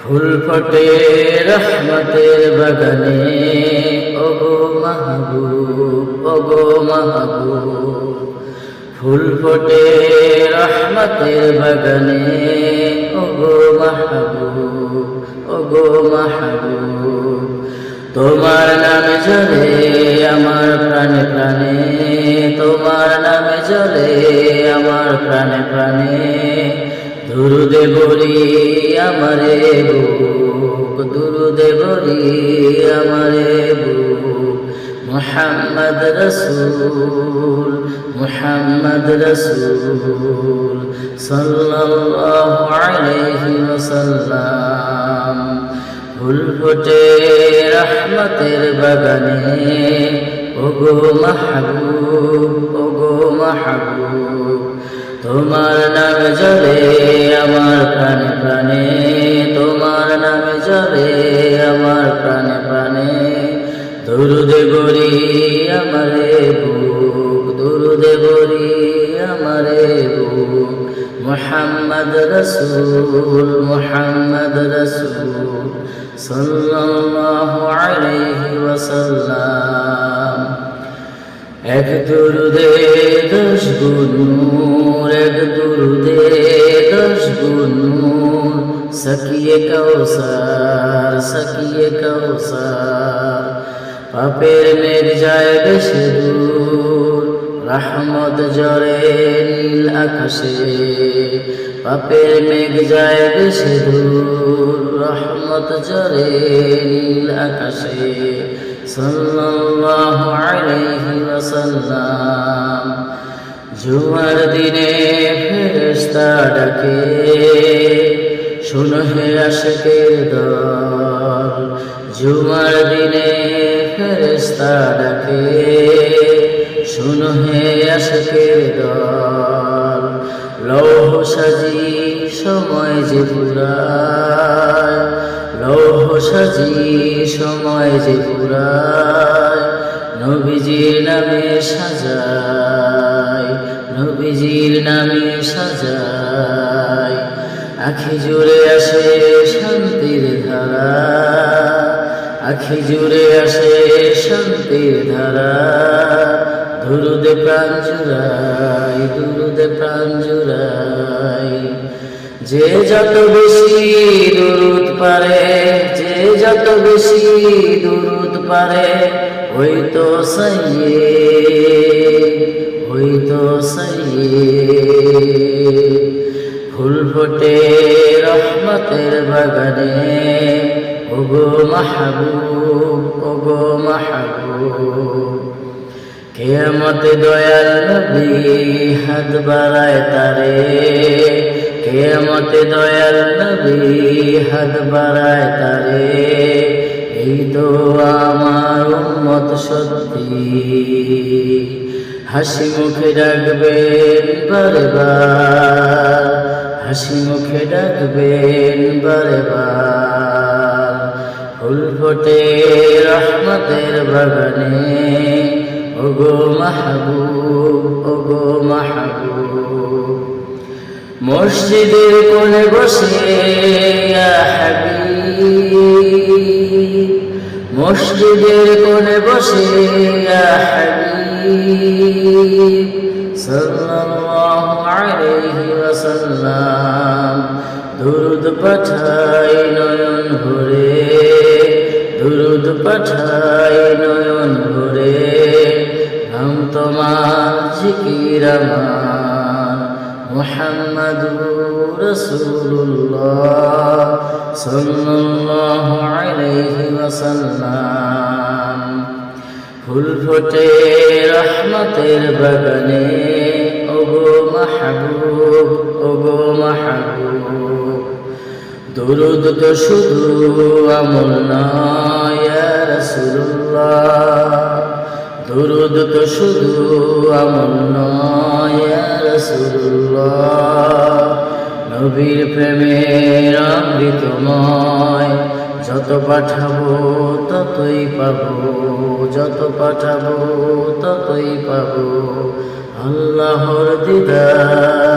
ফুল ফটে রহমতের বাগানে, ওগো মাহবুব ওগো মাহবুব। ফুল ফটে রহমতের বাগানে, ওগো মাহবুব ওগো মাহবুব। তোমার নামে জলে আমার প্রাণে প্রাণে, তোমার নামে জলে আমার প্রাণে প্রাণে। দুরুদে বলি আমারে বুক, দুরুদে বলি আমারে বুক। মোহাম্মদ রসুল মোহাম্মদ রসুল সাল্লাল্লাহু আলাইহি ওয়াসাল্লাম। ফুল ফোটে রহমতের বাগানে, ওগো মাহবুব ওগো মাহবুব। তোমার নামে জলে আমার প্রাণে প্রাণে, তোমার নামে জলে আমার প্রাণে প্রাণে। দুরুদে বরি আমারে বুক, দুরুদে বরি আমারে বুক। মোহাম্মদ রসুল মোহাম্মদ রসুল সাল্লাল্লাহু আলাইহি ওয়াসাল্লাম। এক দুরুদে দশ গুণ সকিয়ে কৌসার সকিয়ে কৌসার পাপের মেঘ যায় বেশি দূর, রহমত জরে নীল আকাশে। পাপের মেঘ যায় বেশি দূর, রহমত জরে নীল আকাশে। সাল্লাল্লাহু আলাইহি ওয়াসাল্লাম জুমার দিনে ফেরেশতা ডাকে। শুনো হে আশিকের দল, জুমার দিনে ফেরেশতা ডাকে শুনো হে আশিকের দল, লৌহ সাজি সময় যে পুরায় লৌহ সাজি সময় যে পুরায় নবীজির নামে সাজায়, নবীজির নামে সাজায়। আখি জুড়ে আসে শান্তির ধারা। আখি জুড়ে আসে শান্তির ধারা। দুরুদে প্রাণ জুড়াই, দুরুদে প্রাণ জুড়াই। যে যত বেশি দুরুদ পারে, যে যত বেশি দুরুদ পারে, ওই তো সাইয়ে, ওই তো সাইয়ে। ওগো মাহবুব ওগো মাহবুব কেমত দয়াল নবী হাত বাড়ায় তারে। কেমত দয়াল নবী হাত বাড়ায় তারে। এই তো আমার উম্মত সত্যি। হাসি মুখে ডাকবেন বারবার, হাসি মুখে ডাকবেন বারবার। ফোটে রহমতের বাগানে ওগো মাহবুব ওগো মাহবুব। মসজিদের কোণে বসে মসজিদের কোণে বসে সাল্লাল্লাহু আলাইহি ওয়াসাল্লাম দুরুদ পাঠাই নয়ন ভরে। দুরুদ পাঠাই নয়ন ভরে। নাম তোমার জিকির আমার। মুহাম্মাদুর রাসূলুল্লাহ সাল্লাল্লাহু আলাইহি ওয়াসাল্লাম। ফুল ফোটে রহমতের বাগানে। ওগো মাহবুব ওগো মাহবুব। দুরুদ তো শুধু আমল নয় রাসূলুল্লাহ। দুরুদ তো শুধু আমল নয় নবীর প্রেমের অমৃতময় যত পাঠাবো ততই পাবো, যত পাঠাবো ততই পাবো। আল্লাহর দিদার